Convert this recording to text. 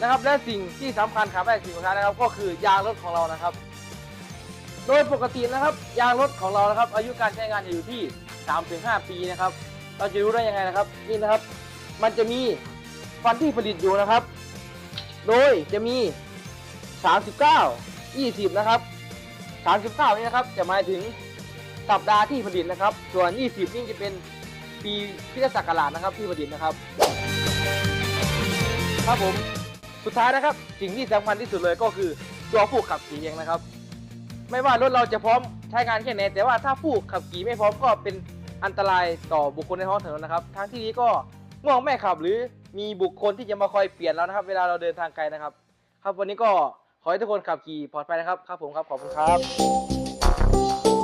นะครับ และสิ่งที่สำคัญครับแรกสิ่งสุดท้ายนะครับ ก็คือยางรถของเรานะครับ โดยปกตินะครับ ยางรถของเรานะครับ อายุการใช้งานอยู่ที่ 3-5 ปีนะครับ เราจะรู้ได้ยังไงนะครับนี่นะครับ มันจะมีฟันที่ผลิตอยู่นะครับ โดยจะมี 39 20 นะครับ 39 นี่นะครับ จะหมายถึงสัปดาห์ที่ผลิตนะครับ ส่วน 20 นี่จะเป็นปีพิศักราชนะครับที่ผลิตนะครับ ครับผม สุดท้ายนะครับ สิ่งที่สำคัญที่สุดเลยก็คือตัวผู้ขับขี่เองนะครับ ไม่ว่ารถเราจะพร้อมใช้งานแค่ไหนแต่ว่าถ้าผู้ขับขี่ไม่พร้อมก็เป็นอันตรายต่อบุคคลในท้องถนนนะครับทางที่นี้ก็ง่วงไม่ขับหรือมีบุคคลที่จะมาคอยเปลี่ยนเรานะครับ เวลาเราเดินทางไกลนะครับ ครับวันนี้ก็ขอให้ทุกคนขับขี่ปลอดภัยนะครับครับผมครับขอบคุณครับ